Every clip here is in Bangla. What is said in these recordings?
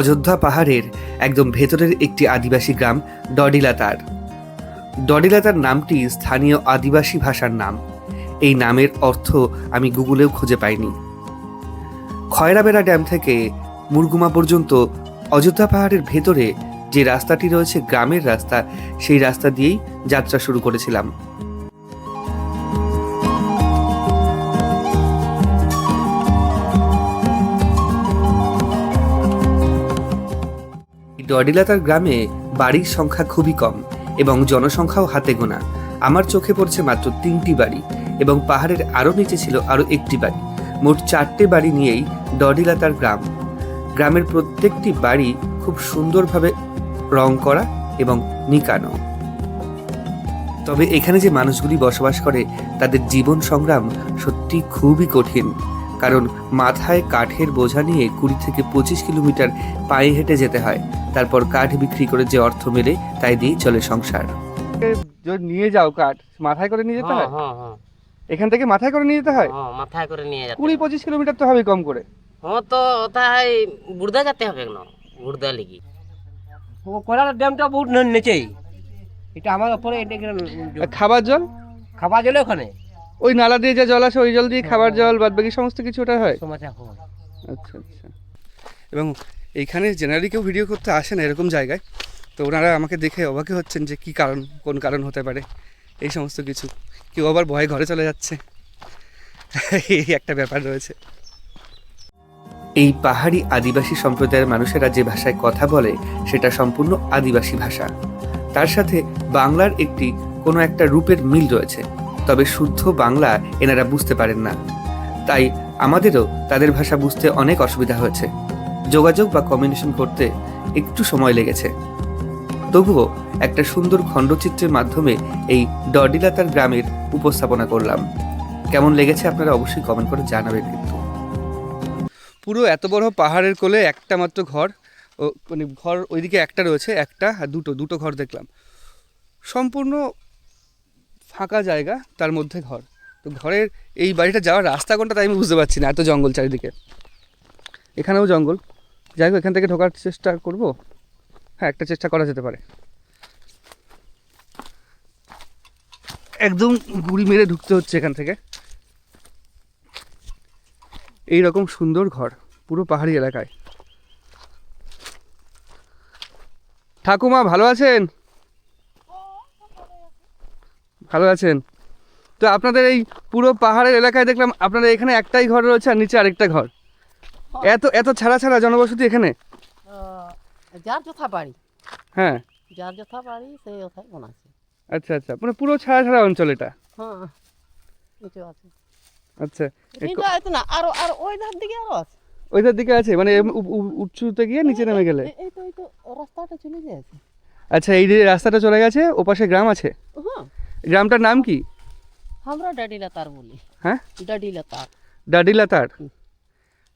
অযোধ্যা পাহাড়ের একদম ভেতরের একটি আদিবাসী গ্রাম ডডিলাতার ডডিলাতার নামটি স্থানীয় আদিবাসী ভাষার নাম। এই নামের অর্থ আমি গুগলেও খুঁজে পাইনি। খয়রাবেড়া ড্যাম থেকে মুরগুমা পর্যন্ত অযোধ্যা পাহাড়ের ভেতরে যে রাস্তাটি রয়েছে গ্রামের রাস্তা, সেই রাস্তা দিয়েই যাত্রা শুরু করেছিলাম। ডডিলাতার গ্রামে বাড়ির সংখ্যা খুবই কম এবং জনসংখ্যাও হাতে গোনা। আমার চোখে পড়ছে মাত্র তিনটি বাড়ি এবং পাহাড়ের আরও নিচে ছিল আরও একটি বাড়ি। মোট চারটে বাড়ি নিয়েই ডডিলাতার গ্রাম। গ্রামের প্রত্যেকটি বাড়ি খুব সুন্দরভাবে রং করা এবং নিকানো। তবে এখানে যে মানুষগুলি বসবাস করে, তাদের জীবন সংগ্রাম সত্যি খুবই কঠিন। কারণ মাথায় কাঠের বোঝা নিয়ে কুড়ি থেকে পঁচিশ কিলোমিটার পায়ে হেঁটে যেতে হয়। তারপর কাঠ বিক্রি করে যে অর্থ মেলে তাই দিয়েই চলে সংসার। নিয়ে যাও কাঠ মাথায় করে নিয়ে যেতে হ্যাঁ হ্যাঁ? এখান থেকে মাথায় করে নিয়ে যেতে হয়? হ্যাঁ মাথায় করে নিয়ে যেতে কুড়ি পঁচিশ কিলোমিটার তো হবে কম করে। হ্যাঁ তো ওটাই বুড়দা যেতে হবে কেন? বুড়দা লিগি। ও কোলার ড্যামটা বহুত নিচেই। এটা আমার উপরে এটা খাবার জল? খাবার জলে ওখানে? ওই নালা দিয়ে যে জল আসে ওই জল দিয়ে খাবার জল বাদ বাকি সমস্ত কিছু ওটা হয়? আচ্ছা আচ্ছা। এবং এইখানে জেনারেলি কেউ ভিডিও করতে আসে না এরকম জায়গায়। তো ওনারা আমাকে দেখে অবাকই হচ্ছেন যে কি কারণ কোন কারণ হতে পারে এই সমস্ত কিছু। কেউ আবার ভয়ে ঘরে চলে যাচ্ছে। এই একটা ব্যাপার রয়েছে। এই পাহাড়ি আদিবাসী সম্প্রদায়ের মানুষেরা যে ভাষায় কথা বলে সেটা সম্পূর্ণ আদিবাসী ভাষা। তার সাথে বাংলার একটি কোনো একটা রূপের মিল রয়েছে। তবে শুদ্ধ বাংলা এনারা বুঝতে পারেন না। তাই আমাদেরও তাদের ভাষা বুঝতে অনেক অসুবিধা হয়েছে। যোগাযোগ বা কমিউনিকেশন করতে একটু সময় লেগেছে। তবুও একটা সুন্দর খণ্ডচিত্রের মাধ্যমে এই ডডিলাতার গ্রামের উপস্থাপনা করলাম। কেমন লেগেছে আপনারা অবশ্যই কমেন্ট করে জানাবেন কিন্তু। পুরো এত বড় পাহাড়ের কোলে একটা মাত্র ঘর মানে ঘর ওইদিকে একটা রয়েছে, একটা দুটো দুটো ঘর দেখলাম। সম্পূর্ণ ফাঁকা জায়গা, তার মধ্যে ঘর। তো ঘরের এই বাড়িটা যাওয়ার রাস্তা কোনটা তাই আমি বুঝতে পারছি না, এত জঙ্গল চারিদিকে। এখানেও জঙ্গল। যাই হোক, এখান থেকে ঢোকার চেষ্টা করব। হ্যাঁ একটা চেষ্টা করা যেতে পারে। একদম গুড়ি মেরে ঢুকতে হচ্ছে এখান থেকে। এই রকম সুন্দর ঘর, পুরো পাহাড়ি এলাকায়। ঠাকুমা, ভালো আছেন? ভালো আছেন? তো আপনাদের এই পুরো পাহাড়ের এলাকায় দেখলাম আপনাদের এখানে একটাই ঘর রয়েছে আর নিচে আরেকটা ঘর। এত এত ছাড়া ছাড়া জনবসতি এখানে? যার যথা বাড়ি। হ্যাঁ। যার যথা বাড়ি সেই কথাই বানাচ্ছে আচ্ছা আচ্ছা। মানে পুরো ছাড়া ছাড়া অঞ্চল এটা? হ্যাঁ আছে। আচ্ছা এটা এত না আরও আর ওই ধার দিকে আরও আছে। ওইটার দিকে আছে? মানে উঁচুতে গিয়ে নিচে নেমে গেলে? এই- তো এই তো রাস্তাটা চলে যাচ্ছে আচ্ছা এই যে রাস্তাটা চলে গেছে ওপাশে গ্রাম আছে? হ্যাঁ গ্রামটার নাম কি? আমরা ডাডিলা তার বলি। হ্যাঁ? ডাডিলা তার ডাডিলা তার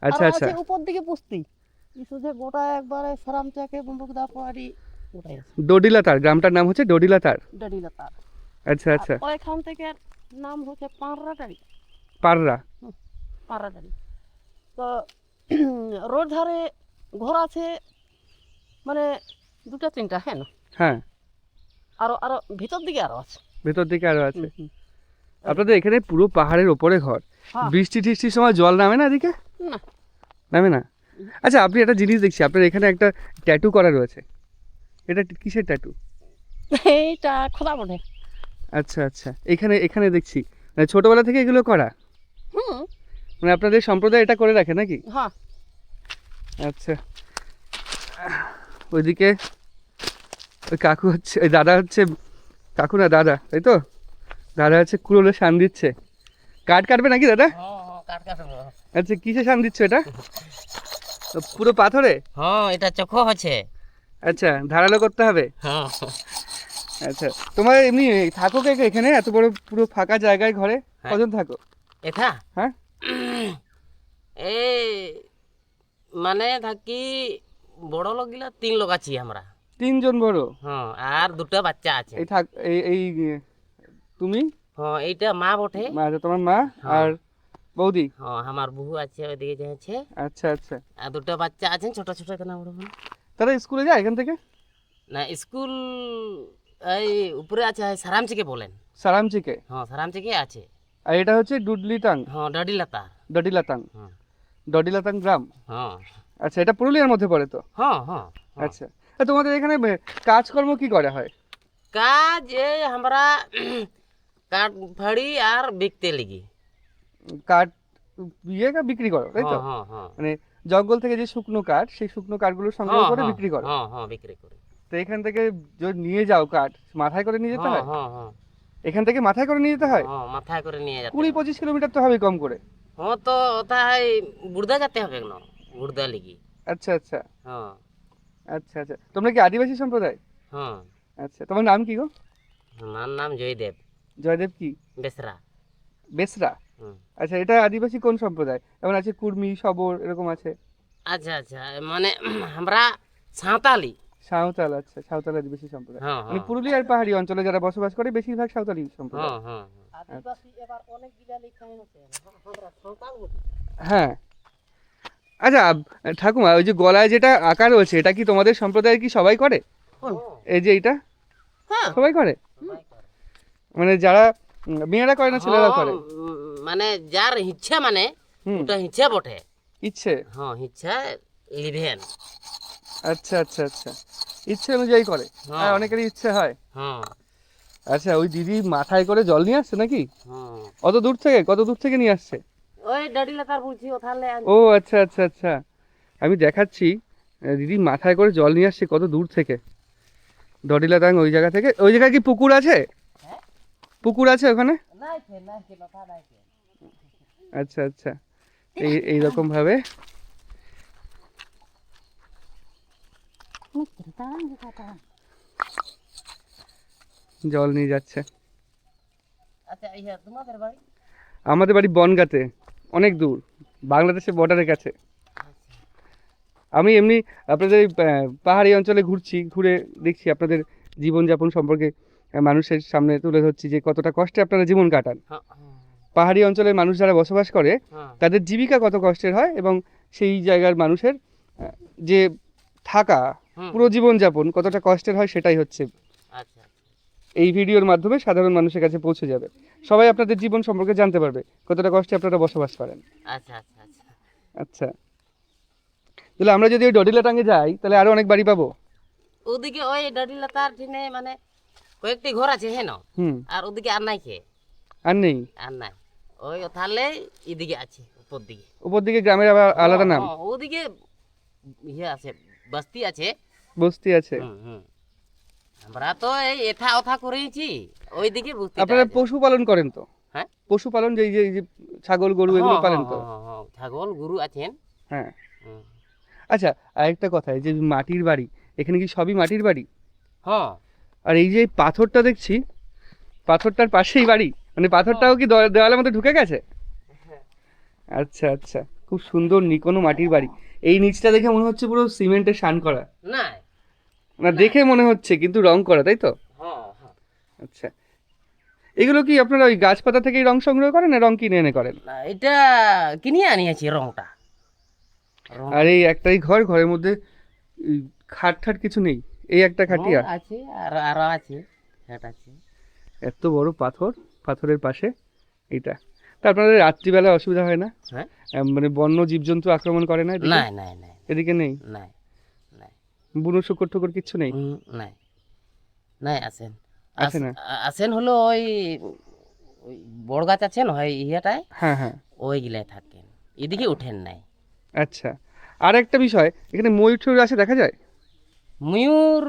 আচ্ছা আচ্ছা। উপর দিকে পুস্তি শুধু গোটা একবারে সারাম চাকে বম্বকদা পাহাড়ি গোটাই আছে। ডডিলা তার গ্রামটার নাম হচ্ছে ডডিলা তার ডাডিলা তার আচ্ছা আচ্ছা। ওইখান থেকে নাম হচ্ছে পাঁড়রা ডাড়ি পাররা? পাঁড়রা ডাড়ি তো রোড ধারে ঘর আছে মানে দুটা তিনটা হ্যাঁ হ্যাঁ। আরও আরও ভিতর দিকে আরও আছে। ভেতর দিকে আরও আছে। আপনাদের এখানে পুরো পাহাড়ের ওপরে ঘর। হ্যাঁ। বৃষ্টি টিষ্টির সময় জল নামে না এদিকে? নামে না? আচ্ছা আপনি একটা জিনিস দেখছি আপনার এখানে একটা ট্যাটু করা রয়েছে। এটা কিসের ট্যাটু এইটা খোদা বটে আচ্ছা আচ্ছা। এখানে এখানে দেখছি। মানে ছোটবেলা থেকে এগুলো করা? হুম। মানে আপনাদের সম্প্রদায় এটা করে রাখে নাকি? হ্যাঁ। আচ্ছা। ওইদিকে ওই কাকু হচ্ছে ওই দাদা হচ্ছে কাকু না দাদা তাই তো? দাদা হচ্ছে কুড়োলে শান দিচ্ছে। কাঠ কাটবে নাকি দাদা? আচ্ছা কিসে শান দিচ্ছ এটা? পুরো পাথরে? হ্যাঁ এটা চোখো হচ্ছে। আচ্ছা ধারালো করতে হবে? হ্যাঁ। আচ্ছা তোমার এমনি থাকো কে কে এখানে? এত বড় পুরো ফাঁকা জায়গায় ঘরে? হ্যাঁ। কজন থাকো? এটা হ্যাঁ। এই মানে থাকি বড় লোক গিলা তিন লোক আছি আমরা। তিনজন বড়? হ্যাঁ আর দুটো বাচ্চা আছে। এই থাক এই এই তুমি? হ্যাঁ এইটা মা বটে। আচ্ছা তোমার মা? হ্যাঁ। আর বৌদি? হ্যাঁ আমার বহু আছে ওইদিকে যাচ্ছে। আচ্ছা আচ্ছা। আর দুটো বাচ্চা আছেন ছোট ছোট কেনা বড় বড়। তারা স্কুলে যায় এখান থেকে? না স্কুল এই উপরে আছে সারামচিকে বলেন। সারামচিকে? হ্যাঁ সারামচিকে আছে। আর এটা হচ্ছে ডুডলিটাং। হ্যাঁ ডাডিলাতা। ডডিলাতাং। হ্যাঁ। ডডিলাতাং গ্রাম? হ্যাঁ। আচ্ছা এটা পুরুলিয়ার মধ্যে পড়ে তো? হ্যাঁ হ্যাঁ হ্যাঁ। আচ্ছা। তোমাদের এখানে কাজকর্ম কি করা হয়? কাজ এই আমরা কাঠ ফাড়ি আর বিকতে লিগি। কাঠ ইয়ে বিক্রি করো তাই তো? হ্যাঁ হ্যাঁ হ্যাঁ। মানে জঙ্গল থেকে যে শুকনো কাঠ সেই শুকনো কাঠগুলো সংগ্রহ করে বিক্রি করো? হ্যাঁ হ্যাঁ বিক্রি করি। তো এখান থেকে যদি নিয়ে যাও কাঠ মাথায় করে নিয়ে যেতে হ্যাঁ হয়? হ্যাঁ হ্যাঁ। এখান থেকে মাথায় করে নিয়ে যেতে হয়? হ্যাঁ মাথায় করে নিয়ে যেতে কুড়ি পঁচিশ কিলোমিটার তো হবে কম করে। হ্যাঁ তো তাই বুড়দা যেতে হবে কেন? বুড়দা লিগি। আচ্ছা আচ্ছা। হ্যাঁ। আচ্ছা আচ্ছা। তোমরা কি আদিবাসী সম্প্রদায়? হ্যাঁ। আচ্ছা তোমার নাম কি গো? আমার নাম জয়দেব। জয়দেব কি? বেসরা। বেসরা? আচ্ছা এটা আদিবাসী কোন সম্প্রদায়? যেমন আছে কুর্মি সবর এরকম আছে? আচ্ছা আচ্ছা। মানে আমরা সাঁওতালি। সাঁওতাল আচ্ছা সাঁওতাল আদিবাসী সম্প্রদায়। হ্যাঁ মানে হ্যাঁ পুরুলিয়ার পাহাড়ি অঞ্চলে যারা বসবাস করে বেশিরভাগ সাঁওতালি সম্প্রদায়। হ্যাঁ। আচ্ছা ঠাকুমা ওই যে গলায় যেটা আকার রয়েছে এটা কি তোমাদের সম্প্রদায়ের কি সবাই করে? এই যে এটা হ্যাঁ। সবাই করে? মানে যারা মেয়েরা করে না ছেলেরা করে? হ্যাঁ, মানে যার ইচ্ছা মানে ওটা ইচ্ছা বটে। ইচ্ছে? হ্যাঁ ইচ্ছা লিভেন আচ্ছা আচ্ছা আচ্ছা। ইচ্ছে অনুযায়ী করে। হ্যাঁ। অনেকেরই ইচ্ছে হয়। হ্যাঁ। আচ্ছা ওই দিদি মাথায় করে জল নিয়ে আসছে নাকি? হ্যাঁ। অত দূর থেকে কত দূর থেকে নিয়ে আসছে? ওই ডাডিলা তার বলছি ও তাহলে ও আচ্ছা আচ্ছা আচ্ছা। আমি দেখাচ্ছি দিদি মাথায় করে জল নিয়ে আসছে কত দূর থেকে। ডডিলাতাং ওই জায়গা থেকে ওই জায়গায় কি পুকুর আছে? পুকুর আছে ওখানে? আচ্ছা আচ্ছা। এই এইরকম ভাবে। জল নিয়ে যাচ্ছে। আচ্ছা তোমাদের বাড়ি? আমাদের বাড়ি বনগাতে। অনেক দূর বাংলাদেশের বর্ডারের কাছে। আমি এমনি আপনাদের পাহাড়ি অঞ্চলে ঘুরছি ঘুরে দেখছি আপনাদের জীবনযাপন সম্পর্কে মানুষের সামনে তুলে ধরছি যে কতটা কষ্টে আপনারা জীবন কাটান। হ্যাঁ হ্যাঁ, পাহাড়ি অঞ্চলের মানুষ যারা বসবাস করে হ্যাঁ। তাদের জীবিকা কত কষ্টের হয় এবং সেই জায়গার মানুষের যে থাকা পুরো জীবনযাপন কতটা কষ্টের হয় সেটাই হচ্ছে। আচ্ছা। এই ভিডিওর মাধ্যমে সাধারণ মানুষের কাছে পৌঁছে যাবে। সবাই আপনাদের জীবন সম্পর্কে জানতে পারবে কতটা কষ্টে আপনারা বসবাস করেন। আচ্ছা আচ্ছা আচ্ছা। আচ্ছা। তাহলে আমরা যদি ওই ডডিলাটাঙ্গে যাই তাহলে আরও অনেক বাড়ি পাবো। ওদিকে ওই ডাডিলা তার ঠিনে মানে কয়েকটি ঘর আছে হ্যাঁ না? হুম। আর ওদিকে আর নাই কে? আর নেই? আর নাই। ওই তাহলে এদিকে আছে উপর দিকে। উপর দিকে গ্রামের আবার আলাদা নাম? ওদিকে ইয়ে আছে বস্তি আছে। বস্তি আছে। হুম, হুম। আমরা তো এই এথা ওথা করেছি ওইদিকে বস্তি আপনারা পশুপালন করেন তো? হ্যাঁ? পশুপালন যে যে যে ছাগল গরু এগুলো পালন তো? ছাগল গরু আছেন। হ্যাঁ। আচ্ছা আরেকটা কথা এই যে মাটির বাড়ি এখানে কি সবই মাটির বাড়ি? হ্যাঁ। আর এই যে পাথরটা দেখছি পাথরটার পাশেই বাড়ি মানে পাথরটাও কি দেওয়ালের মধ্যে ঢুকে গেছে? আচ্ছা আচ্ছা খুব সুন্দর নিকোনো মাটির বাড়ি। এই নিচটা দেখে মনে হচ্ছে পুরো সিমেন্টের শান করা। না না দেখে মনে হচ্ছে কিন্তু রং করা তাই তো? হ্যাঁ হ্যাঁ। আচ্ছা। এগুলো কি আপনারা ওই গাছপাতা থেকেই রং সংগ্রহ করেন না রং কিনে এনে করেন? না এটা কিনে আনিয়েছি রংটা। আর এই একটাই ঘর ঘরের মধ্যে খাট ঠাট কিছু নেই? এই একটা খাটিয়া আছে আর আরও আছে সেটা আছে। এত বড় পাথর পাথরের পাশে এইটা। তা আপনাদের রাত্রিবেলা অসুবিধা হয় না? হ্যাঁ। মানে বন্য জীবজন্তু আক্রমণ করে না নাই নাই। এদিকে নেই? নাই। বুনো শুকর টুকর কিচ্ছু নেই? নাই। নাই আসে আস- না? আ- আসেন হলো ওই ওই বড় গাছ আছে না হয় ইয়েটায় হ্যাঁ হ্যাঁ। ওইগুলাই থাকেন। এদিকে উঠেন নাই। আচ্ছা। আর একটা বিষয় এখানে ময়ূর টয়ূর আছে দেখা যায়? ময়ূর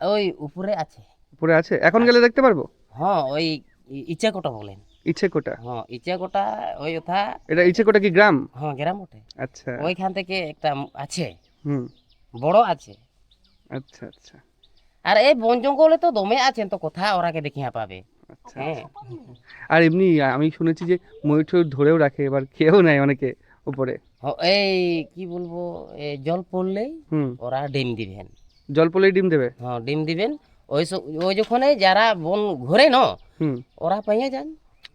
ওই উপরে আছে। উপরে আছে? এখন গেলে দেখতে পারব? হ্যাঁ ওই ইচাকোটা বলেন। ইচ্ছে কোটা হ্যাঁ ইচাকোটা ওই ওথা। এটা ইচ্ছে কোটা কি গ্রাম? হ্যাঁ গ্রাম ওঠে আচ্ছা। ওইখান থেকে একটা আছে। হুম। বড় আছে। আচ্ছা আচ্ছা। আর এই বন জঙ্গলে তো দমে আছেন তো কোথা ওরাকে দেখিয়া পাবে? আচ্ছা। হ্যাঁ আর এমনি আমি শুনেছি যে ময়ূর টয়ূর ধরেও রাখে এবার খেয়েও নেয় অনেকে উপরে। এই কি বলব জল পড়লেই ওরা ডিম দিবেন। জল পড়লেই ডিম দেবে? হ্যাঁ ডিম দিবেন। ওই ওই যখন যারা বন ঘুরে ন ওরা পাইয়ে যান।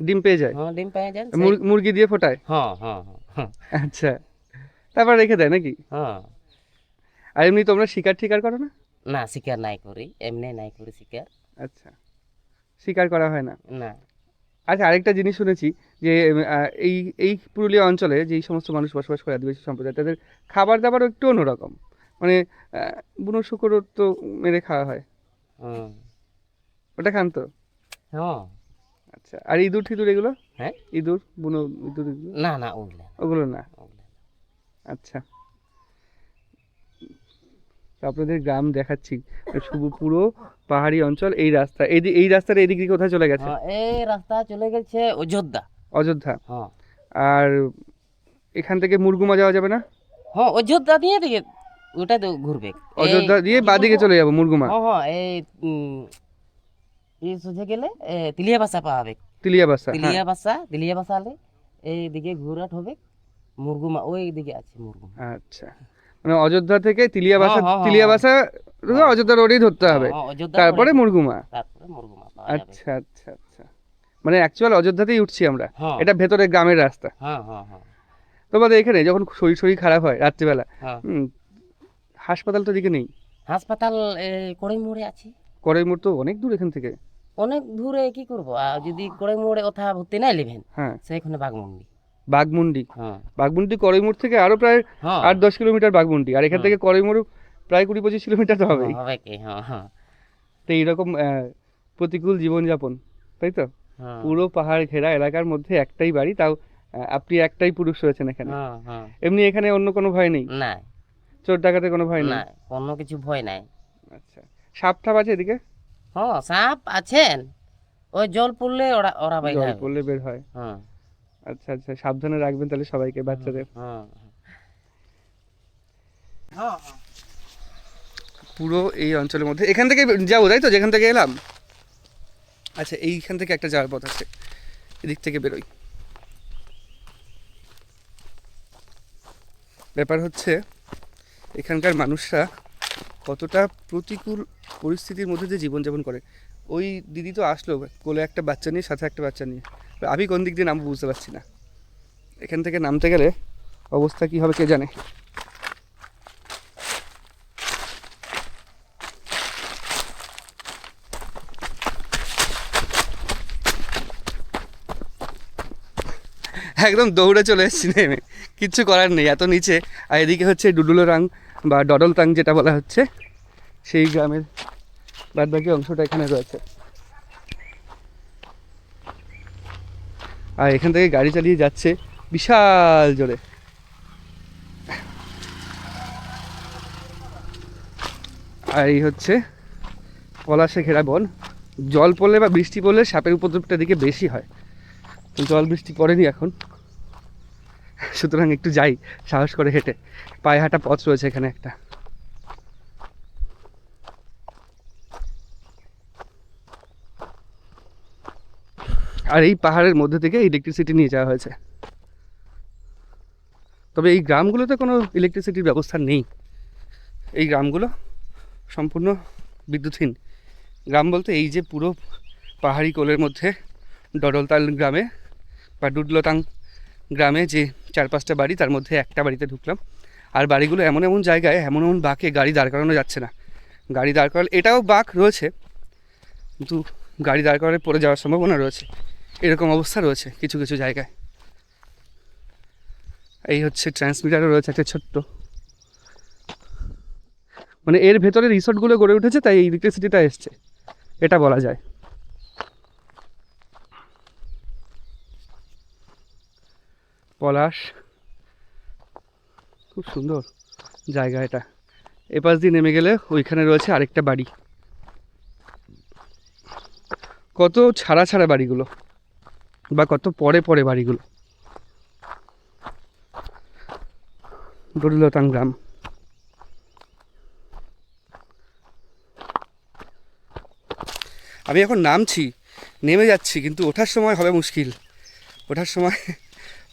ডিম পেয়ে যায়? হ্যাঁ ডিম পেয়ে যান। মুরগি দিয়ে ফোটায়? হ্যাঁ হ্যাঁ হ্যাঁ আচ্ছা। তারপর রেখে দেয় নাকি? হ্যাঁ আর এমনি তোমরা শিকার ঠিকার করো না? না শিকার নাই করি। এমনি নাই করি শিকার। আচ্ছা। শিকার করা হয় না? না। আচ্ছা আরেকটা জিনিস শুনেছি যে এই এই পুরুলিয়া অঞ্চলে যেই সমস্ত মানুষ বসবাস করে আদিবাসী সম্প্রদায় তাদের খাবার দাবারও একটু অন্যরকম। মানে বুনো শুকরও তো মেরে খাওয়া হয়। ওটা খান তো? হ্যাঁ। আচ্ছা আর ইঁদুর ঠিদুর এগুলো? হ্যাঁ? ইঁদুর বুনো ইঁদুর না না। ওগুলো না, ওগুলো না। আচ্ছা। আপনাদের গ্রাম দেখাচ্ছি। শুধু পুরো পাহাড়ি অঞ্চল এই রাস্তা। এই এই রাস্তার এদিক দিয়ে কোথায় চলে গেছে? হ্যাঁ এই রাস্তা চলে গেছে অযোধ্যা। অযোধ্যা? হ্যাঁ। আর এখান থেকে মুরগুমা যাওয়া যাবে না? হ্যাঁ অযোধ্যা দিয়ে দিকে ওটা তো ঘুরবে। অযোধ্যা দিয়ে বাদিকে চলে যাব মুরগুমা। হ্যাঁ হ্যাঁ এই সোজা গেলে এ, তিলিয়া বাসা পাবে তিলিয়া বাসা হ্যাঁ। তিলিয়া বাসা তিলিয়া বাসা হলে এই দিকে ঘুরাট হবে মুরগুমা ওই দিকে আছে মুরগুমা। আচ্ছা। মানে অযোধ্যা থেকে তিলিয়া বাসা হ্যাঁ, হ্যাঁ, তিলিয়া হ্যাঁ। বাসা অযোধ্যা রোডেই ধরতে হবে। তারপরে মুরগুমা। আচ্ছা আচ্ছা আচ্ছা। মানে অ্যাকচুয়াল অযোধ্যাতেই উঠছি আমরা। হ্যাঁ। এটা ভেতরে গ্রামের রাস্তা। হ্যাঁ হ্যাঁ তোমাদের এখানে যখন শরীর শরীর খারাপ হয় রাত্রিবেলা হাসপাতাল তো দিকে নেই? হাসপাতাল এই কড়াই মোড়ে আছে। করাই মোড় তো অনেক দূর এখান থেকে। অনেক দূরে কি করব? যদি কড়াই মোড়ে ওথা ভর্তি নাই নেবেন হ্যাঁ। সেইখানে বাগমুন্ডি বাঘমুন্ডি। হ্যাঁ। বাঘমুন্ডি করইমোড় থেকে আরও প্রায় হ্যাঁ। আট দশ কিলোমিটার বাঘমুন্ডি। আর এখান হ্যাঁ। থেকে করইমোড় প্রায় কুড়ি পঁচিশ কিলোমিটার তো হবেই। হবে হ্যাঁ হ্যাঁ। তো এইরকম প্রতিকূল জীবনযাপন তাই তো? হ্যাঁ। পুরো পাহাড় ঘেরা এলাকার মধ্যে একটাই বাড়ি তাও আপনি একটাই পুরুষ রয়েছেন এখানে। হ্যাঁ হ্যাঁ। এমনি এখানে অন্য কোনো ভয় নেই? না চোর ডাকাতে কোনো ভয় নেই? কোনো কিছু ভয় নাই। আচ্ছা। সাপ ঠাপ আছে এদিকে? হ্যাঁ সাপ আছেন। ওই জল পড়লে ওরা ওরা বাইরে জল পড়লে বের হয়। হ্যাঁ। আচ্ছা আচ্ছা সাবধানে রাখবেন তাহলে সবাইকে বাচ্চাদের। হ্যাঁ। পুরো এই অঞ্চলের মধ্যে। এখান থেকে যাব তাই তো? যেখান থেকে এলাম? আচ্ছা এইখান থেকে একটা যাওয়ার পথ আছে। এদিক থেকে বেরোই। ব্যাপার হচ্ছে এখানকার মানুষরা কতটা প্রতিকূল পরিস্থিতির মধ্যে দিয়ে জীবনযাপন করে। ওই দিদি তো আসলো, কোলে একটা বাচ্চা নিয়ে, সাথে একটা বাচ্চা নিয়ে। আমি কোন দিক দিয়ে নামবো বুঝতে পারছি না। এখান থেকে নামতে গেলে অবস্থা কী হবে কে জানে? একদম দৌড়ে চলে এসেছি নেমে। কিচ্ছু করার নেই, এত নিচে। আর এদিকে হচ্ছে ডুডুলো রাং বা ডডল তাং যেটা বলা হচ্ছে, সেই গ্রামের বাদ বাকি অংশটা এখানে রয়েছে। আর এখান থেকে গাড়ি চালিয়ে যাচ্ছে বিশাল জোরে। আর এই হচ্ছে পলাশে ঘেরা বন। জল পড়লে বা বৃষ্টি পড়লে সাপের উপদ্রবটা দিকে বেশি হয়। জল বৃষ্টি পড়েনি এখন। সুতরাং একটু যাই, সাহস করে হেঁটে। পায়ে হাঁটা পথ রয়েছে এখানে একটা। আর এই পাহাড়ের মধ্যে থেকে ইলেকট্রিসিটি নিয়ে যাওয়া হয়েছে। তবে এই গ্রামগুলোতে কোনো ইলেকট্রিসিটির ব্যবস্থা নেই। এই গ্রামগুলো সম্পূর্ণ বিদ্যুৎহীন। গ্রাম বলতে এই যে পুরো পাহাড়ি কোলের মধ্যে ডডলতাল গ্রামে বা ডুডলতাং গ্রামে যে চার পাঁচটা বাড়ি, তার মধ্যে একটা বাড়িতে ঢুকলাম। আর বাড়িগুলো এমন এমন জায়গায়, এমন এমন বাঁকে গাড়ি দাঁড় করানো যাচ্ছে না। গাড়ি দাঁড় করালে, এটাও বাঁক রয়েছে, কিন্তু গাড়ি দাঁড় করালে পড়ে যাওয়ার সম্ভাবনা রয়েছে। এরকম অবস্থা রয়েছে কিছু কিছু জায়গায়। এই হচ্ছে ট্রান্সমিটারও রয়েছে একটা ছোট্ট। মানে এর ভেতরে রিসোর্টগুলো গড়ে উঠেছে, তাই ইলেকট্রিসিটিটা এসছে। এটা বলা যায়। পলাশ। খুব সুন্দর জায়গা এটা। এপাশ দিয়ে নেমে গেলে ওইখানে রয়েছে আরেকটা বাড়ি। কত ছাড়া ছাড়া বাড়িগুলো। বা কত পরে পরে বাড়িগুলো। ডরিলতাং গ্রাম। আমি এখন নামছি, নেমে যাচ্ছি, কিন্তু ওঠার সময় হবে মুশকিল। ওঠার সময়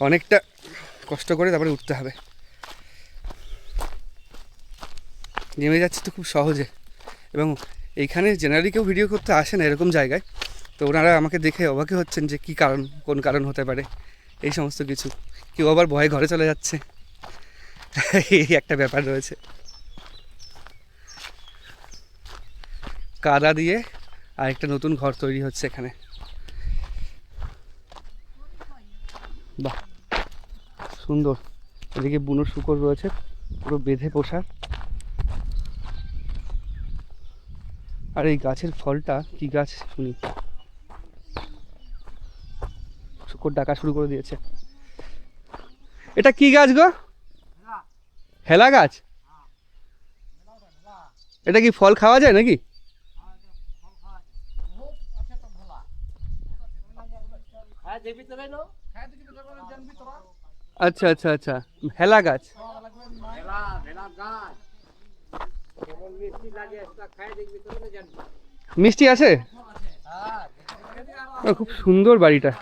অনেকটা কষ্ট করে তারপরে উঠতে হবে। নেমে যাচ্ছি তো খুব সহজে। এবং এইখানে জেনারেলি কেউ ভিডিও করতে আসে না এরকম জায়গায়। তো ওনারা আমাকে দেখে অবাকই হচ্ছেন যে কী কারণ, কোন কারণ হতে পারে। এই সমস্ত কিছু। কেউ আবার ভয়ে ঘরে চলে যাচ্ছে। এই একটা ব্যাপার রয়েছে। কাদা দিয়ে আর একটা নতুন ঘর তৈরি হচ্ছে এখানে। বাহ, সুন্দর। এদিকে বুনো শুকর রয়েছে, পুরো বেঁধে পোষা। আর এই গাছের ফলটা কি গাছ শুনি? শুকর ডাকা শুরু করে দিয়েছে। এটা কি গাছ গো? হেলা গাছ? এটা কি ফল খাওয়া যায় নাকি? আচ্ছা আচ্ছা আচ্ছা। হেলা গাছ। মিষ্টি আছে? খুব সুন্দর বাড়িটা।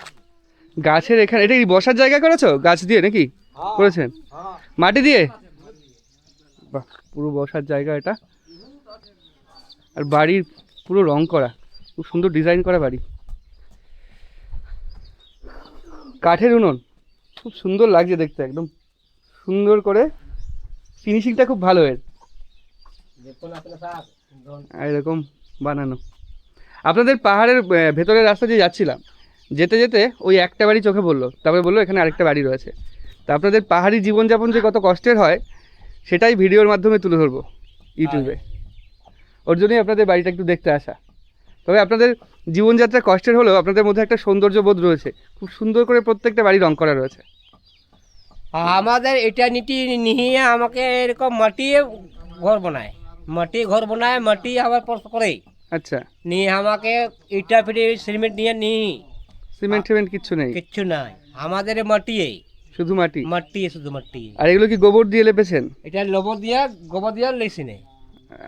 গাছের এখানে এটা কি বসার জায়গা করেছ? গাছ দিয়ে নাকি? করেছেন? মাটি দিয়ে? বাহ পুরো বসার জায়গা এটা। আর বাড়ির পুরো রং করা। খুব সুন্দর ডিজাইন করা বাড়ি। কাঠের উনুন। খুব সুন্দর লাগছে দেখতে একদম। সুন্দর করে ফিনিশিংটা খুব ভালো এর। এরকম বানানো। আপনাদের পাহাড়ের ভেতরের রাস্তা দিয়ে যাচ্ছিলাম। যেতে যেতে ওই একটা বাড়ি চোখে পড়ল। তারপরে বলল এখানে আরেকটা বাড়ি রয়েছে। তা আপনাদের পাহাড়ি জীবনযাপন যে কত কষ্টের হয় সেটাই ভিডিওর মাধ্যমে তুলে ধরবো ইউটিউবে ওর জন্যই আপনাদের বাড়িটা একটু দেখতে আসা। তবে আপনাদের জীবনযাত্রা কষ্টের হলেও আপনাদের মধ্যে একটা সৌন্দর্য বোধ রয়েছে। খুব সুন্দর করে প্রত্যেকটা বাড়ি রং করা রয়েছে। আমাদের এটা নীতি নিয়ে আমাকে এরকম মাটি ঘর বানায়। মাটি ঘর বানায় মাটি আবার করে আচ্ছা। নিয়ে আমাকে ইটা ফিটে সিমেন্ট নিয়ে নিই সিমেন্ট টিমেন্ট কিচ্ছু নেই? কিচ্ছু নাই। আমাদের মাটি শুধু মাটি? মাটি শুধু মাটি আর এগুলো কি গোবর দিয়ে লেপেছেন? এটা লবর দিয়া গোবর দিয়া লেসি নেই।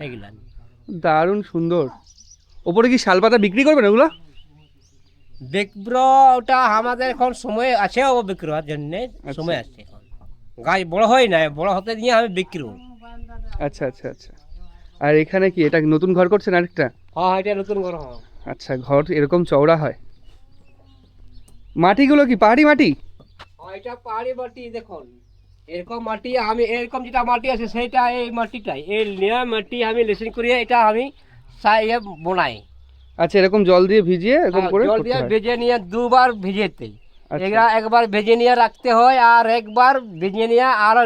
এগুলা দারুণ সুন্দর। ওপরে কি শালপাতা বিক্রি করবেন ওগুলো? বিক্র ওটা আমাদের এখন সময় আছে ও বিক্রি হওয়ার জন্য সময় আছে গাছ বড় হয় না বড় হতে দিয়ে আমি বিক্রি। আচ্ছা আচ্ছা আচ্ছা। আর এখানে কি এটা নতুন ঘর করছেন আরেকটা? হ্যাঁ এটা নতুন ঘর হ্যাঁ। আচ্ছা ঘর এরকম চওড়া হয়। মাটিগুলো কি পাহাড়ি মাটি? হ্যাঁ, এটা পাহাড়ি মাটি দেখুন। এরকম মাটি আমি এরকম যেটা মাটি আছে সেটা এই মাটিটাই। এই নিয়ে মাটি আমি লেসিন করিয়ে এটা আমি সা- ইয়ে বোনাই। আচ্ছা এরকম জল দিয়ে ভিজিয়ে এরকম হ্যাঁ, করে জল দিয়ে ভেজে নিয়ে দুবার ভেজেতে। আচ্ছা। এগুলা একবার ভেজে নিয়ে রাখতে হয় আর একবার ভেজে নিয়ে আর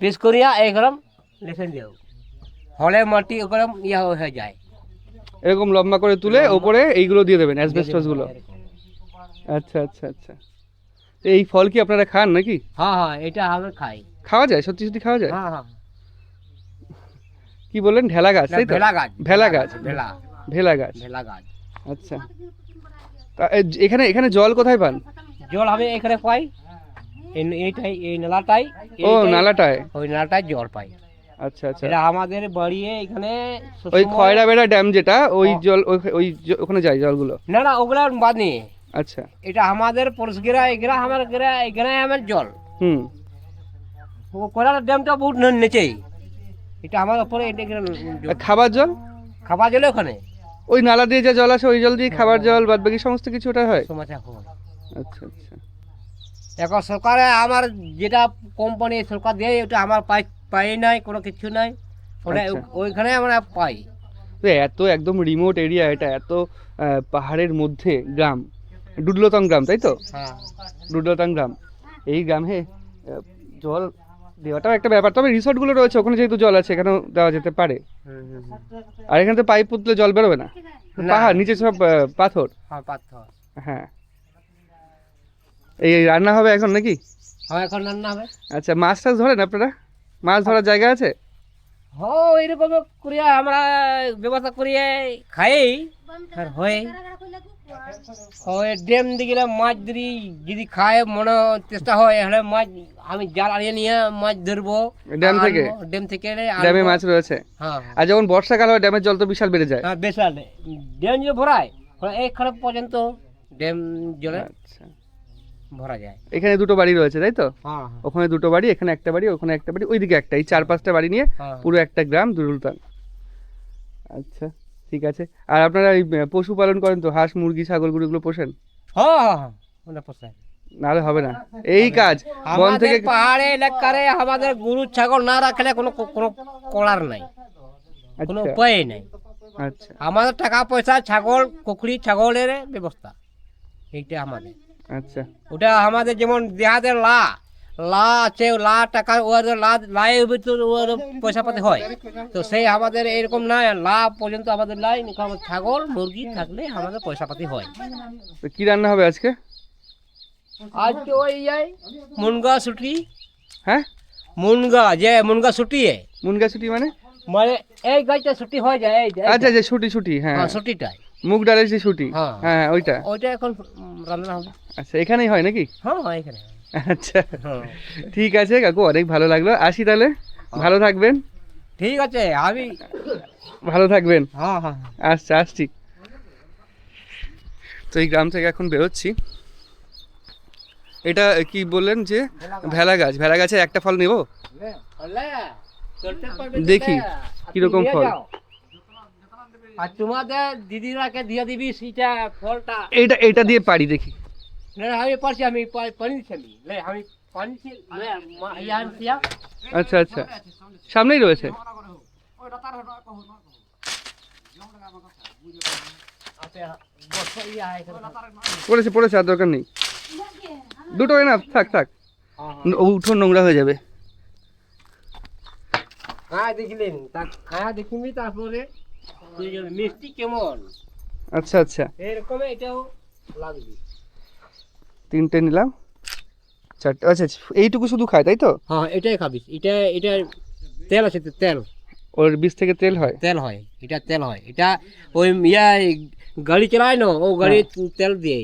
পিস করিয়া এরকম লেসেন দেও। হলে মাটি ওরকম ইয়া হয়ে যায়। এরকম লম্বা করে তুলে ওপরে এইগুলো দিয়ে দেবেন অ্যাসবেস্টসগুলো। আচ্ছা আচ্ছা আচ্ছা। এই ফল কি আপনারা খান নাকি? হ্যাঁ হ্যাঁ এটা আমি খাই। খাওয়া যায়? সত্যি সত্যি খাওয়া যায়? হ্যাঁ হ্যাঁ। কি বললেন? ঢেলা গাছ তাই তো? ভেলা গাছ। ভেলা গাছ। ভেলা। ভেলা গাছ। ভেলা গাছ। আচ্ছা। তা এ- এখানে এখানে জল কোথায় পান? জল আমি এখানে পাই। এই- এইটাই এই নালাটাই ও এইটাই- নালাটায়। ওই নালাটাই জল পাই। আচ্ছা আচ্ছা। এটা আমাদের বাড়ি এখানে ওই সবসময়- খয়রা বেড়া ড্যাম যেটা ওই হ্যাঁ। জল ওই- ওই জ- ওখানে যায় জলগুলো? না না ওগুলা বাদ নিয়ে। আচ্ছা। এটা আমাদের পরশগিরা এগুলা আমার গিরা এখানে আমার জল। হুম। ও কোলার ড্যামটা বহুত নিচেই। এটা আমার উপরে খাবার জল? খাবার জল ওখানে? ওই নালা দিয়ে যে জল আসে ওই জল দিয়ে খাবার জল বাদ বাকি সমস্ত কিছু ওটা হয়? আচ্ছা আচ্ছা। এখন সরকারে আমার যেটা কোম্পানি সরকার দেয় ওটা আমার পাই পাই নাই কোনো কিছু নাই। ওটা আচ্ছা। ওইখানে আমরা পাই। তো এত একদম রিমোট এরিয়া এটা এত পাহাড়ের মধ্যে গ্রাম। ডুডলতং গ্রাম তাই তো? হ্যাঁ। ডুডলতং গ্রাম। এই গ্রামে জল দেওয়াটাও একটা ব্যাপার। তবে রিসোর্টগুলো রয়েছে ওখানে যেহেতু জল আছে এখানেও দেওয়া যেতে পারে। আর এখানে তো পাইপ পুতলে জল বেরোবে না। পাহাড় নিচে সব পাথর। হ্যাঁ হ্যাঁ। এই রান্না হবে এখন নাকি? হ্যাঁ এখন রান্না হবে। আচ্ছা মাছ টাছ ধরেন আপনারা? মাছ ধরার জায়গা আছে? এরকম করিয়া আমরা ব্যবস্থা করিয়ে খাই। আর হয়। হয় ড্যাম মাছ যদি যদি খায় মনে চেষ্টা হয় হলে মাছ আমি জাল আনিয়ে নিয়ে মাছ ধরবো। ড্যাম থেকে? ড্যাম থেকে ড্যামে মাছ রয়েছে? হ্যাঁ। আর যখন বর্ষাকাল হয় ড্যামের জল তো বিশাল বেড়ে যায়। হ্যাঁ বেশাল। ড্যাম যদি ভরায় এইখানে পর্যন্ত ড্যাম জলে আচ্ছা। ভরা যায়। এখানে দুটো বাড়ি রয়েছে তাই তো? হ্যাঁ ওখানে দুটো বাড়ি এখানে একটা বাড়ি ওখানে একটা বাড়ি ওইদিকে একটা এই চার পাঁচটা বাড়ি নিয়ে হ্যাঁ। পুরো একটা গ্রাম দুরুলতান আচ্ছা। ঠিক আছে। আর আপনারা এই পশুপালন করেন তো? হাঁস মুরগি ছাগল গরুগুলো পোষেন? হ্যাঁ হ্যাঁ হ্যাঁ পোষায় নাহলে হবে না। এই কাজ বন আমাদের থেকে পাহাড়ে এলাকারে আমাদের গরু ছাগল না রাখলে কোনো কোনো করার নাই। কোনো আচ্ছা। উপায় নাই। আচ্ছা। আমাদের টাকা পয়সা ছাগল কুকুরি ছাগলের ব্যবস্থা। এইটা আমাদের। আচ্ছা। ওটা আমাদের যেমন দেহাদের লা লা আছে লা টাকা ওদের লা লায়ের ভিতরে ওর পয়সা পাতি হয়। তো সেই আমাদের এরকম না লা পর্যন্ত আমাদের লাই ছাগল মুরগি থাকলে আমাদের পয়সা পাতি হয়। তো কি রান্না হবে আজকে? আজকে ওই যাই মুনগা ছুটি হ্যাঁ? মুনগা যে মুনগা ছুটিয়ে মুনগা ছুটি মানে? মানে এই গাছটা ছুটি হয়ে যায় এই যে, আচ্ছা আচ্ছা ছুটি ছুটি হ্যাঁ। হ্যাঁ ছুটিটাই মুগ ডালের যে ছুটি হ্যাঁ। হ্যাঁ ওইটা। ওইটা এখন রান্না হবে। আচ্ছা এখানেই হয় নাকি? হ্যাঁ হ্যাঁ। এখানে আচ্ছা। হ্যাঁ। ঠিক আছে কাকু অনেক ভালো লাগল। আসি তাহলে। ভালো থাকবেন। ঠিক আছে আমি ভালো থাকবেন। হ্যাঁ হ্যাঁ। আসছি আসছি। তো এই গ্রাম থেকে এখন বেরোচ্ছি। এটা কি বললেন যে? ভেলা গাছ। ভেলা গাছে একটা ফল নেব? দেখি, কীরকম ফল। আর তোমাদের দিদিরাকে দিয়ে দিবি সেটা ফলটা। এইটা এটা দিয়ে পারি দেখি। আচ্ছা আচ্ছা সামনেই রয়েছে। পড়েছে পড়েছে আর দরকার নেই। দুটো না থাক থাক। হ্যাঁ, হ্যাঁ। ও উঠোন নোংরা হয়ে যাবে। হ্যাঁ দেখিলেন তা- হ্যাঁ তারপরে মিষ্টি কেমন? আচ্ছা আচ্ছা। এরকম এটাও লাগবে। তিনটে নিলাম। চারটে আচ্ছা আচ্ছা, এইটুকু শুধু খায় তাই তো? হ্যাঁ এটাই খাবি। এটা এটা তেল আছে তো, তেল। ওর বীজ থেকে তেল হয়? তেল হয় এটা তেল হয়। এটা ওই ইয়া গাড়ি চালায় না ও গাড়ি তেল দিয়ে।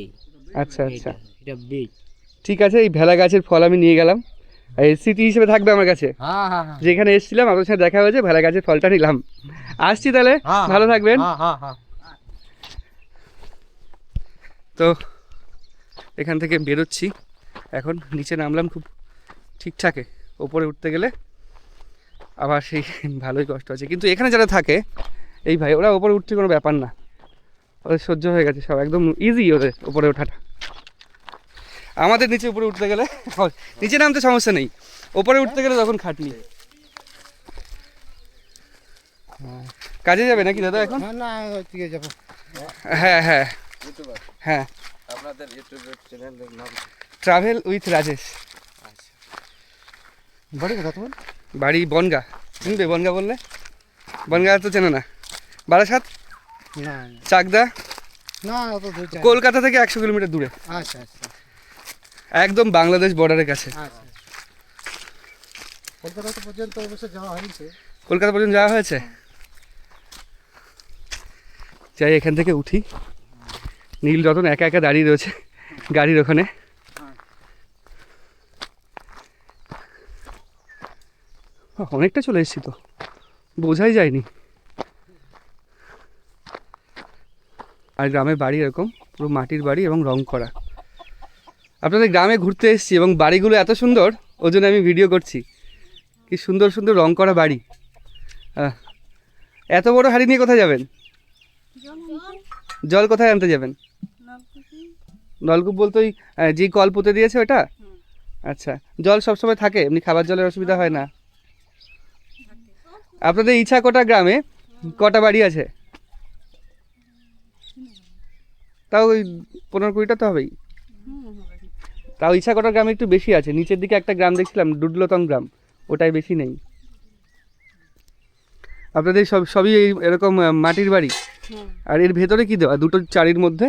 আচ্ছা আচ্ছা। এটা বীজ। ঠিক আছে এই ভেলা গাছের ফল আমি নিয়ে গেলাম। এই স্মৃতি হিসেবে থাকবে আমার কাছে। হ্যাঁ হ্যাঁ হ্যাঁ। যেখানে এসেছিলাম আপনার সাথে দেখা হয়েছে ভেলা গাছের ফলটা নিলাম। আসছি তাহলে হ্যাঁ, ভালো থাকবেন। হ্যাঁ হ্যাঁ হ্যাঁ। তো এখান থেকে বেরোচ্ছি। এখন নিচে নামলাম খুব ঠিকঠাকে। ওপরে উঠতে গেলে আবার সেই ভালোই কষ্ট আছে। কিন্তু এখানে যারা থাকে এই ভাই ওরা ওপরে উঠতে কোনো ব্যাপার না। ওদের সহ্য হয়ে গেছে সব একদম ইজি ওদের ওপরে ওঠাটা। আমাদের নিচে উপরে উঠতে গেলে নিচে নামতে সমস্যা নেই। ওপরে উঠতে গেলে তখন খাটনি। কাজে যাবে নাকি দাদা এখন? হ্যাঁ হ্যাঁ। হ্যাঁ। আপনাদের ইউটিউবের চ্যানেলের নাম ট্রাভেল উইথ রাজেশ বাড়ি কথা তোমার? বাড়ি বনগা। চিনবে বনগা বললে? বনগা তো চেনো না। বারাসাত? না চাকদা? না অত দূর যাই কলকাতা থেকে একশো কিলোমিটার দূরে। আচ্ছা আচ্ছা। একদম বাংলাদেশ বর্ডারের কাছে। আচ্ছা কলকাতা তো পর্যন্ত অবশ্য যাওয়া হয়েছে। কলকাতা পর্যন্ত যাওয়া হয়েছে? যাই এখান থেকে উঠি। নীল রতন একা একা দাঁড়িয়ে রয়েছে গাড়ির ওখানে। অনেকটা চলে এসেছি তো। বোঝাই যায়নি। আর গ্রামের বাড়ি এরকম পুরো মাটির বাড়ি এবং রং করা। আপনাদের গ্রামে ঘুরতে এসেছি এবং বাড়িগুলো এত সুন্দর ওই জন্য আমি ভিডিও করছি। কি সুন্দর সুন্দর রং করা বাড়ি। এত বড় হাড়ি নিয়ে কোথায় যাবেন? জল কোথায় আনতে যাবেন? নলকূপ বলতে ওই যে কল পুঁতে দিয়েছে ওটা? আচ্ছা জল সবসময় থাকে এমনি খাবার জলের অসুবিধা হয় না। আপনাদের ইচ্ছা কটা গ্রামে? কটা বাড়ি আছে? তাও ওই পনেরো কুড়িটা তো হবেই। তাও ইচ্ছা কটা গ্রামে একটু বেশি আছে। নিচের দিকে একটা গ্রাম দেখছিলাম ডুডলতং গ্রাম। ওটাই বেশি নেই। আপনাদের সব সবই এই এরকম মাটির বাড়ি? আর এর ভেতরে কি দেওয়া? দুটো চারির মধ্যে?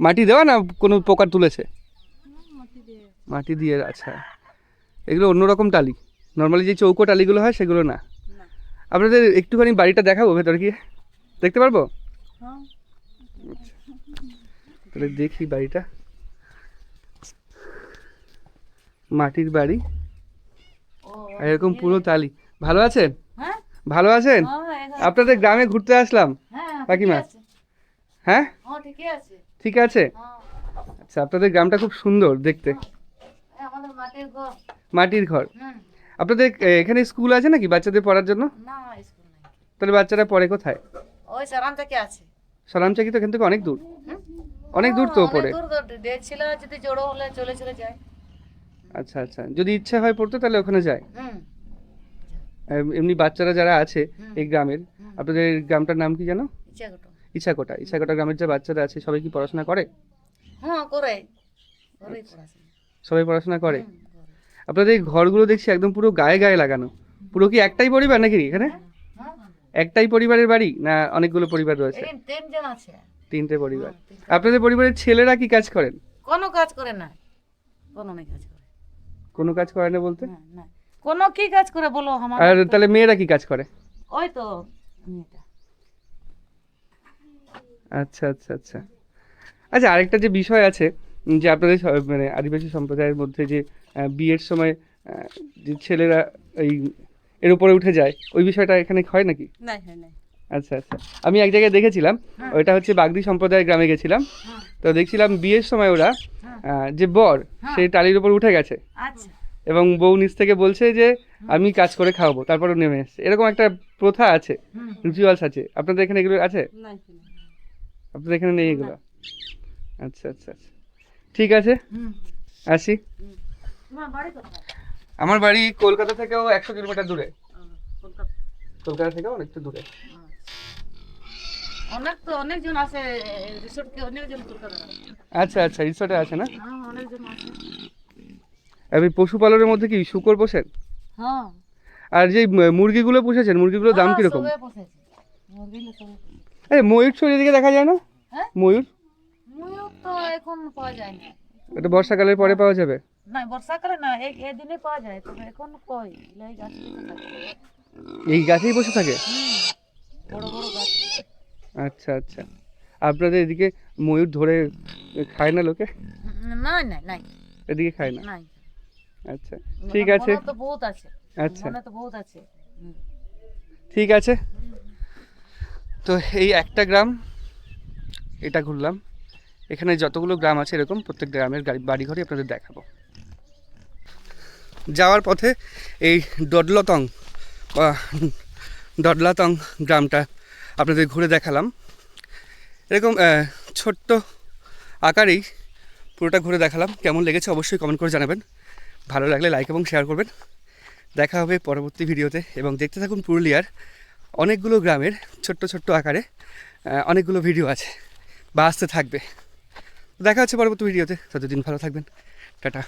মাটি দেওয়া না কোনো পোকা তুলেছে? মাটি দিয়ে। আচ্ছা। এগুলো অন্যরকম টালি। নর্মালি যে চৌকো টালিগুলো হয় সেগুলো না? আপনাদের একটুখানি বাড়িটা দেখাবো ভেতরে গিয়ে? দেখতে পারব? আচ্ছা। তাহলে দেখি বাড়িটা। মাটির বাড়ি। আর এরকম পুরো টালি। ভালো আছেন? হ্যাঁ। ভালো আছেন? আপনাদের গ্রামে ঘুরতে আসলাম? হ্যাঁ কাকিমা? হ্যাঁ? হ্যাঁ ঠিকই আছে। ঠিক আছে? আচ্ছা আপনাদের গ্রামটা খুব সুন্দর দেখতে। মাটির ঘর। মাটির ঘর। আপনাদের এখানে স্কুল আছে নাকি বাচ্চাদের পড়ার জন্য? তাহলে বাচ্চারা পড়ে কোথায়? ওই সারাম থেকে আছে। সালামচাকি তো এখান থেকে অনেক দূর। অনেক দূর তো পড়ে। যদি জড়ো হলে চলে চলে যায়। আচ্ছা আচ্ছা। যদি ইচ্ছা হয় পড়তে তাহলে ওখানে যায়। এমনি বাচ্চারা যারা আছে এই গ্রামের আপনাদের গ্রামটার নাম কি জানো ইছাকোটা ইছাকোটা গ্রামের যে বাচ্চারা আছে সবাই কি পড়াশোনা করে? হ্যাঁ করে। সবাই পড়াশোনা করে? আপনাদের এই ঘরগুলো দেখছি একদম পুরো গায়ে গায়ে লাগানো। পুরো কি একটাই পরিবার নাকি এখানে? হ্যাঁ একটাই পরিবারের বাড়ি না অনেকগুলো পরিবার রয়েছে? এখানে তিনজন আছে। তিনটে পরিবার। আপনাদের পরিবারের ছেলেরা কি কাজ করেন? কোনো কাজ করে না। কোনো কাজ করে। কোনো কাজ করে না বলতে? না না। কোনো কি কাজ করে বলো আমার আর তাহলে মেয়েরা কি কাজ করে? ওই তো মেয়েটা। আচ্ছা আচ্ছা আচ্ছা। আচ্ছা আরেকটা যে বিষয় আছে যে আপনাদের মানে আদিবাসী সম্প্রদায়ের মধ্যে যে বিয়ের সময় যে ছেলেরা এই এর উপরে উঠে যায় ওই বিষয়টা এখানে হয় নাকি? হয় আচ্ছা আচ্ছা। আমি এক জায়গায় দেখেছিলাম ওইটা হচ্ছে বাগদি সম্প্রদায়ের গ্রামে গেছিলাম। তো দেখছিলাম বিয়ের সময় ওরা যে বর সেই টালির উপর উঠে গেছে। আচ্ছা। এবং বউ নিচ থেকে বলছে যে আমি কাজ করে খাওয়াবো। তারপরে নেমে এসছে। এরকম একটা প্রথা আছে রিচুয়ালস আছে। আপনাদের এখানে এগুলো আছে? আপনাদের এখানে নেই এগুলো। আচ্ছা আচ্ছা আচ্ছা। ঠিক আছে আসি। আমার বাড়ি কলকাতা থেকেও একশো কিলোমিটার দূরে। কলকাতা। থেকেও অনেকটা দূরে। অনেক তো অনেকজন আছে রিসোর্টকে অনেকজন কলকাতা আচ্ছা আচ্ছা রিসোর্টে আছে না? হ্যাঁ অনেকজন আছে। আপনি পশুপালনের মধ্যে কি শুকর পোষেন? হ্যাঁ। আর যে মুরগিগুলো পুষেছেন মুরগিগুলোর দাম হ্যাঁ, কীরকম? আরে ময়ূর ছড়িয়ে দিকে দেখা যায় না? হ্যাঁ? ময়ূর? ময়ূর তো এখন পাওয়া যায় না। এটা বর্ষাকালের পরে পাওয়া যাবে? না বর্ষাকালে না এই এদিনে পাওয়া যায় তবে এখন কই? লাই গাছ এই গাছেই বসে থাকে? বড় বড় গাছ। আচ্ছা আচ্ছা। আপনাদের এদিকে ময়ূর ধরে খায় না লোকে? না না নাই। এদিকে খায় না? আচ্ছা ঠিক আছে। তো বহুত আছে। আচ্ছা। তো বহুত আছে। ঠিক আছে। তো এই একটা গ্রাম, এটা ঘুরলাম। এখানে যতগুলো গ্রাম আছে এরকম প্রত্যেক গ্রামের বাড়িঘরই আপনাদের দেখাবো। যাওয়ার পথে এই ডডলতং বা ডডলাতং গ্রামটা আপনাদের ঘুরে দেখালাম। এরকম ছোট্ট আকারেই পুরোটা ঘুরে দেখালাম। কেমন লেগেছে অবশ্যই কমেন্ট করে জানাবেন। ভালো লাগলে লাইক এবং শেয়ার করবেন। দেখা হবে পরবর্তী ভিডিওতে এবং দেখতে থাকুন পুরুলিয়ার অনেকগুলো গ্রামের ছোট্ট ছোট্ট আকারে অনেকগুলো ভিডিও আছে, বা আসতে থাকবে। দেখা হচ্ছে পরবর্তী ভিডিওতে ততদিন ভালো থাকবেন। টাটা।